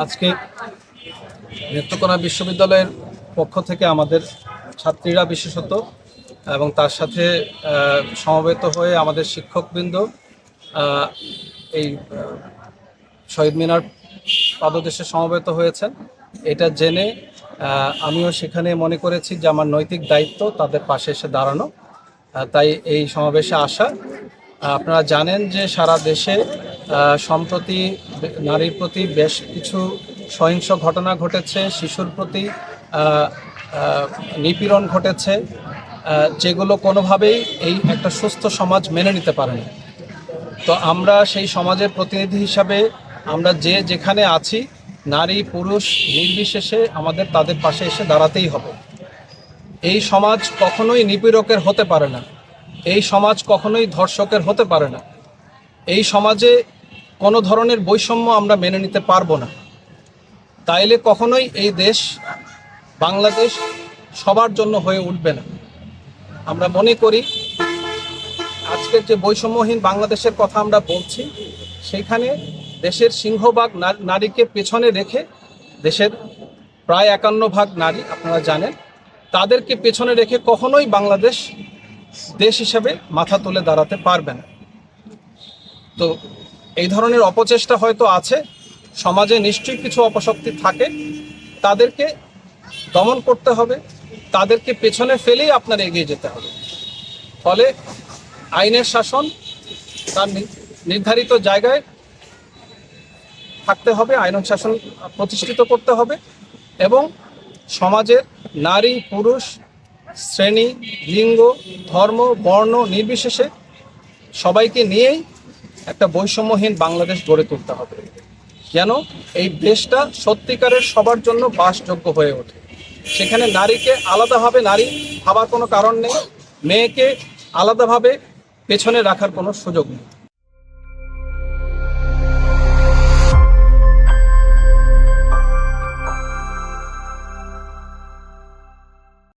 আজকে নেত্রকোনা বিশ্ববিদ্যালয়ের পক্ষ থেকে আমাদের ছাত্রীরা বিশেষত এবং তার সাথে সমবেত হয়ে আমাদের শিক্ষকবৃন্দ এই শহীদ মিনার পাদদেশে সমবেত হয়েছেন। এটা জেনে আমিও সেখানে মনে করেছি যে আমার নৈতিক দায়িত্ব তাদের পাশে এসে দাঁড়ানো। তাই এই সমাবেশে আসা। আপনারা জানেন যে সারা দেশে সম্প্রতি নারীর প্রতি বেশ কিছু সহিংস ঘটনা ঘটেছে, শিশুর প্রতি নিপীড়ন ঘটেছে যেগুলো কোনোভাবেই এই একটা সুস্থ সমাজ মেনে নিতে পারে না। তো আমরা সেই সমাজের প্রতিনিধি হিসাবে আমরা যে যেখানে আছি, নারী, পুরুষ, নির্বিশেষে আমাদের তাদের পাশে এসে দাঁড়াতেই হবে। এই সমাজ কখনোই নিপীড়কের হতে পারে না। এই সমাজ কখনোই ধর্ষকের হতে পারে না। এই সমাজে কোনো ধরনের বৈষম্য আমরা মেনে নিতে পারব না। তাইলে কখনোই এই দেশ, বাংলাদেশ সবার জন্য হয়ে উঠবে না। আমরা মনে করি আজকের যে বৈষম্যহীন বাংলাদেশের কথা আমরা বলছি, সেখানে দেশের সিংহভাগ নারীকে পেছনে রেখে দেশের প্রায় একান্ন ভাগ নারী, আপনারা জানেন, তাদেরকে পেছনে রেখে কখনোই বাংলাদেশ দেশ হিসেবে মাথা তুলে দাঁড়াতে পারবে না। তো এই ধরনের অপচেষ্টা হয়তো আছে। সমাজে নিশ্চয়ই কিছু অপশক্তি থাকে। তাদেরকে দমন করতে হবে। তাদেরকে পেছনে ফেলেই আপনার এগিয়ে যেতে হবে। ফলে আইনের শাসন তার নির্ধারিত জায়গায় থাকতে হবে, আইন শাসন প্রতিষ্ঠিত করতে হবে এবং সমাজের নারী, পুরুষ, শ্রেণি, লিঙ্গ, ধর্ম, বর্ণ নির্বিশেষে সবাইকে নিয়েই একটা বৈষম্যহীন বাংলাদেশ গড়ে তুলতে হবে। কেন? এই দেশটা সত্যিকারের সবার জন্য বাসযোগ্য হয়ে ওঠে। সেখানে নারীকে আলাদাভাবে নারী ভাবার কোনো কারণ নেই, মেয়েকে আলাদাভাবে পেছনে রাখার কোনো সুযোগ নেই।